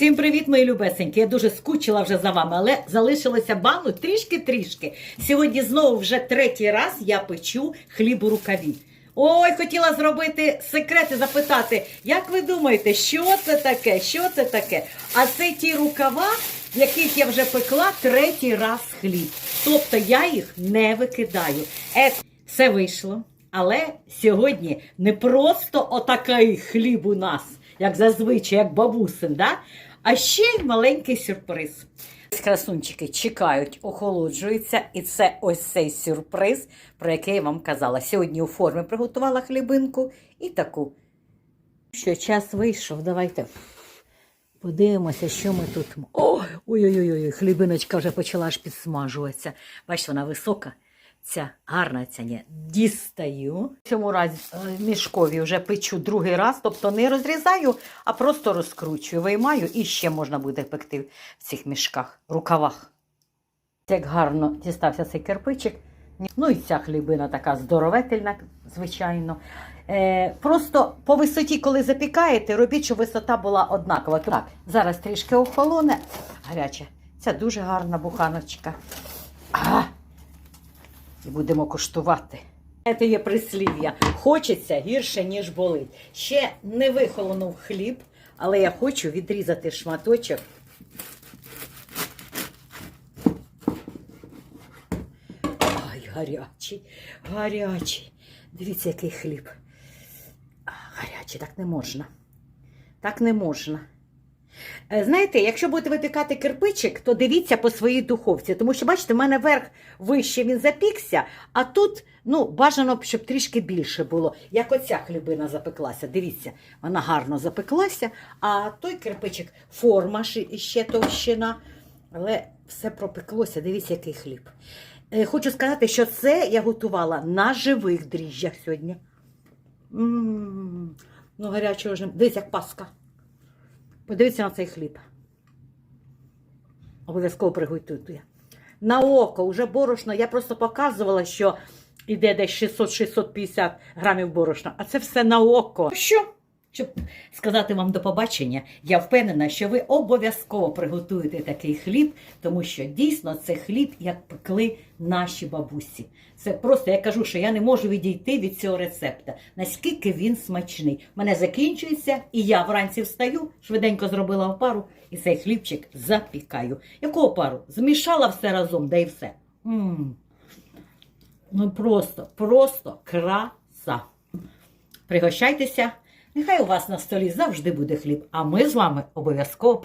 Всім привіт, мої любесенькі. Я дуже скучила вже за вами, але залишилося бану трішки-трішки. Сьогодні знову вже третій раз я печу хліб у рукаві. Ой, хотіла зробити секрет і запитати, як ви думаєте, що це таке? Що це таке? А це ті рукава, в яких я вже пекла третій раз хліб. Тобто я їх не викидаю. Е, все вийшло. Але сьогодні не просто отакий хліб у нас, як зазвичай, як бабусин, да? А ще й маленький сюрприз. Красунчики чекають, охолоджуються, і це ось цей сюрприз, про який я вам казала. Сьогодні у формі приготувала хлібинку і таку. Що час вийшов, давайте подивимося, що ми тут. ой-ой-ой, хлібиночка вже почала аж підсмажуватися. Бачите, вона висока. Ця гарна ця ні. Дістаю. В цьому разі е, мішкові вже печу другий раз, тобто не розрізаю, а просто розкручую, виймаю і ще можна буде пекти в цих мішках, рукавах. Як гарно дістався цей кирпичик. Ну і ця хлібина така здоровительна, звичайно. Е, просто по висоті, коли запікаєте, робіть, щоб висота була однакова. Так, зараз трішки охолоне. Гаряча. Це дуже гарна буханочка. А! І будемо коштувати. Це є прислів'я. Хочеться гірше, ніж болить. Ще не вихолонув хліб, але я хочу відрізати шматочок. Ай, гарячий, гарячий. Дивіться, який хліб. А, гарячий, так не можна. Так не можна. Е, Знаєте, якщо будете випікати кирпичик, то дивіться по своїй духовці, тому що, бачите, в мене верх вище він запікся, а тут ну, бажано, б, щоб трішки більше було. Як оця хлібина запеклася. Дивіться, вона гарно запеклася, а той кирпичик форма ще- товщина, але все пропеклося. Дивіться, який хліб. Е, Хочу сказати, що це я готувала на живих дріжджах сьогодні. М, Ну, гарячого ж. не- Дивіться, як паска. Подивіться на цей хліб. Обов'язково приготуйте. На око, вже борошно. Я просто показувала, що йде десь 600-650 грамів борошна, а це все на око. Що? Щоб сказати вам до побачення, я впевнена, що ви обов'язково приготуєте такий хліб, тому що дійсно це хліб, як пекли наші бабусі. Це просто я кажу, що я не можу відійти від цього рецепта. Наскільки він смачний. Мене закінчується, і я вранці встаю, швиденько зробила опару, і цей хлібчик запікаю. Яку опару? Змішала все разом, да і все. м Ну просто, просто краса. Пригощайтеся. Нехай у вас на столі завжди буде хліб, а ми з вами обов'язково